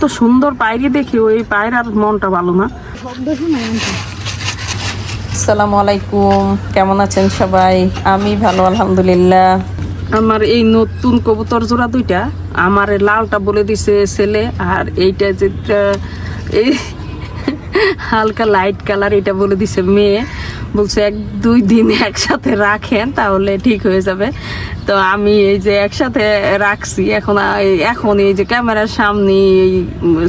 তো সুন্দর পায়রি দেখি ওই পায়রার মনটা ভালো না। আসসালামু আলাইকুম কেমন আছেন সবাই? আমি ভালো আলহামদুলিল্লাহ। আমার এই নতুন কবুতর জোড়া দুইটা আমার লালটা বলে দিছে ছেলে আর এইটা যেটা এই হালকা লাইট কালার এটা বলে দিছে মেয়ে। বলছে, এক, দুই দিন একসাথে রাখেন, তাহলে ঠিক হয়ে যাবে। তো আমি এই যে একসাথে রাখছি, এখন এখন এই যে ক্যামেরার সামনে এই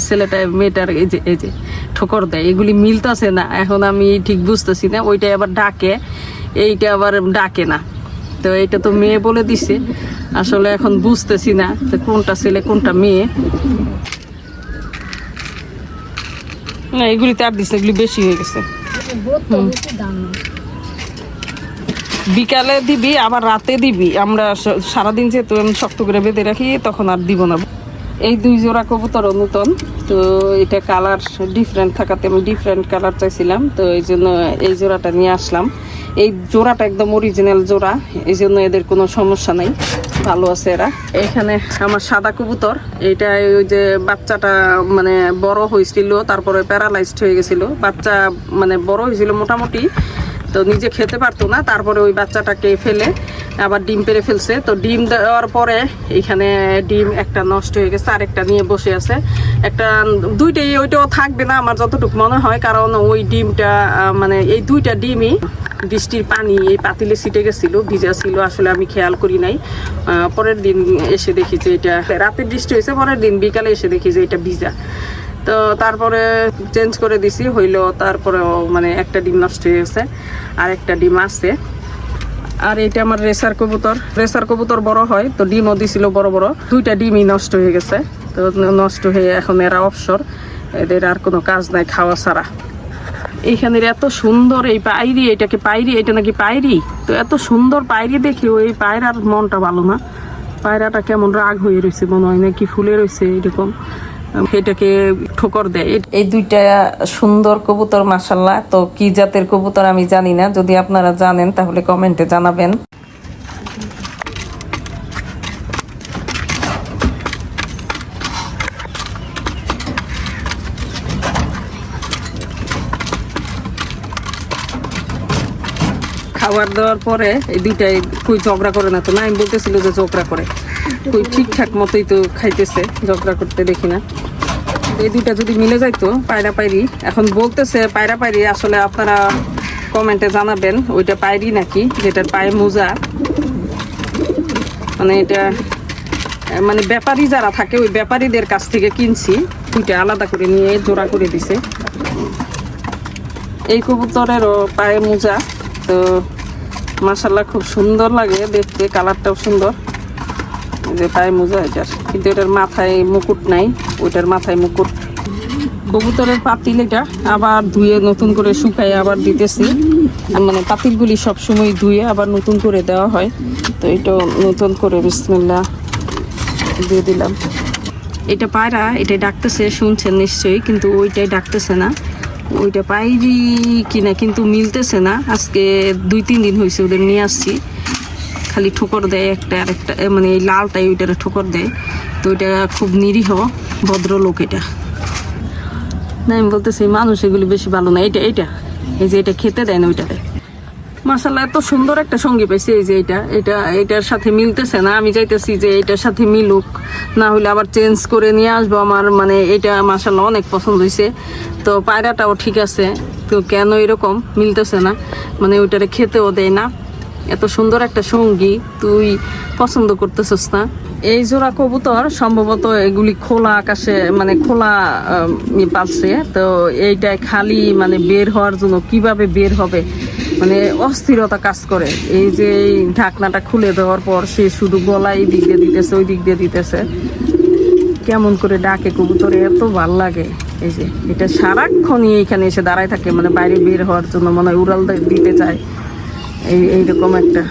ছেলেটা, মেয়েটার এই যে এই যে ঠোকর দেয়, এগুলি মিলতেছে না। এখন আমি ঠিক বুঝতেছি না, ওইটা আবার ডাকে, এইটা আবার ডাকে না। তো এটা তো মেয়ে বলে দিছে, আসলে এখন বুঝতেছি না তো কোনটা ছেলে, কোনটা মেয়ে। না এগুলি তার দিছে এগুলি বেশি হয়ে গেছে। বিকালে দিবি আবার রাতে দিবি। আমরা সারাদিন যেহেতু আমি শক্ত করে বেঁধে রাখি তখন আর দিব না। এই দুই জোড়া কবুতর নতুন তো এটা কালার ডিফারেন্ট থাকাতে আমি ডিফারেন্ট কালার চাইছিলাম তো এই জন্য এই জোড়াটা নিয়ে আসলাম। এই জোড়াটা একদম অরিজিনাল জোড়া এই জন্য এদের কোনো সমস্যা নেই। ভালো আছে এরা। এখানে আমার সাদা কবুতর, এইটা ওই যে বাচ্চাটা মানে বড় হয়েছিল, তারপরে প্যারালাইজড হয়ে গেছিল। বাচ্চা মানে বড় হয়েছিল মোটামুটি, তো নিজে খেতে পারতো না, তারপরে ওই বাচ্চাটাকে ফেলে আবার ডিম পেরে ফেলছে। তো ডিম দেওয়ার পরে এখানে ডিম একটা নষ্ট হয়ে গেছে আর একটা নিয়ে বসে আছে। একটা, দুইটাই, ওইটাও থাকবে না আমার যতটুকু মনে হয়, কারণ ওই ডিমটা মানে এই দুইটা ডিমই বৃষ্টির পানি এই পাতিলে ছিটে গেছিল, ভিজা ছিল, আসলে আমি খেয়াল করি নাই। পরের দিন এসে দেখি যে এটা রাতে বৃষ্টি হয়েছে, পরের দিন বিকালে এসে দেখি যে এটা ভিজা। তো তারপরে চেঞ্জ করে দিছি, হইল তারপরেও মানে একটা ডিম নষ্ট হয়ে গেছে, আর একটা ডিম আছে। আর এটা আমার রেসার কবুতর। রেসার কবুতর বড় হয়, তো ডিমও দিছিল বড় বড়। দুইটা ডিমই নষ্ট হয়ে গেছে, তো নষ্ট হয়ে এখন এরা অবসর। এদের আর কোনো কাজ নাই, খাওয়া ছাড়া। এইখানের এত সুন্দর এই পায়রি, এটাকে পায়রি, এটা নাকি পায়রি? তো এত সুন্দর পায়রি দেখি ওই পায়রার মনটা ভালো না। পায়রাটা কেমন রাগ হয়ে রয়েছে মনে হয় নাকি ফুলে রয়েছে এরকম। এটাকে ঠোকর দেয়। এই দুইটা সুন্দর কবুতর মাসাল্লাহ তো কি জাতের কবুতর আমি জানি না। যদি আপনারা জানেন, তাহলে কমেন্টে জানাবেন। খাবার দেওয়ার পরে এই দুইটাই কই ঝগড়া করে না তো। না, আমি বলতেছিল যে ঝগড়া করে। কই ঠিকঠাক মতোই তো খাইতেছে, ঝগড়া করতে দেখি না। এই দুইটা যদি মিলে যাইতো, পায়রা পায়রি। এখন বলতেছে পায়রা পায়রি, আসলে আপনারা কমেন্টে জানাবেন, ওইটা পায়রি নাকি, যেটার পায়ে মোজা। মানে এটা মানে ব্যাপারী যারা থাকে, ওই ব্যাপারীদের কাছ থেকে কিনছি। দুইটা আলাদা করে নিয়ে জোড়া করে দিছে। এই কবুতরেরও পায়ে মোজা। তো মাসাল্লাহ খুব সুন্দর লাগে দেখতে, কালারটাও সুন্দর। যে পায়ে মোজা এটার কিন্তু এটার মাথায় মুকুট নাই, ওইটার মাথায় মুকুট। কবুতরের পাতিল এটা, আবার ধুয়ে নতুন করে শুকাই আবার দিতেছি। মানে পাতিলগুলি সব সময় ধুয়ে আবার নতুন করে দেওয়া হয়। তো এটা নতুন করে বিসমিল্লা দিয়ে দিলাম। এটা পায়রা এটা ডাকতেছে, শুনছেন নিশ্চয়ই, কিন্তু ওইটাই ডাকতেছে না। ওইটা পাইরি কিনা কিন্তু মিলতেছে না। আজকে দুই, তিন দিন হয়েছে ওদের নিয়ে আসছি। খালি ঠোকর দেয় একটা আরেকটা এ মানে এই লালটাই ওইটারে ঠোকর দেয়। তো ওইটা খুব নিরীহ, ভদ্রলোক এটা। না, আমি বলতেছি মানুষ এগুলি বেশি ভালো না। এটা এটা এই যে এটা খেতে দেয় না ওইটাতে মাসাল্লাহ এত সুন্দর একটা সঙ্গী পাইছি এই যে এটা। এটা, এটার সাথে মিলতেছে না। আমি চাইতেছি যে এটার সাথে মিলুক। না হলে আবার চেঞ্জ করে নিয়ে আসব। আমার মানে এটা মাসাল্লাহ অনেক পছন্দ হয়েছে তো পায়রাটাও ঠিক আছে। তো কেন এরকম? মিলতেছে না। মানে ওইটারে খেতেও দেয় না। এত সুন্দর একটা সঙ্গী। তুই পছন্দ করতেছিস না। এই জোড়া কবুতর সম্ভবত এগুলি খোলা আকাশে মানে খোলা পাচ্ছে। তো এইটাই খালি মানে বের হওয়ার জন্য কীভাবে বের হবে? মানে অস্থিরতা কাজ করে। এই যে এই ঢাকনাটা খুলে দেওয়ার পর সে শুধু গলা এই দিক দিয়ে দিতেছে, ওই দিক দিয়ে দিতেছে। কেমন করে ডাকে কবুতরে, এত ভালো লাগে। এই যে, এটা সারাক্ষণই এইখানে এসে দাঁড়ায় থাকে মানে বাইরে বের হওয়ার জন্য মনে হয় উড়াল দিতে চায়। এই এইরকম একটা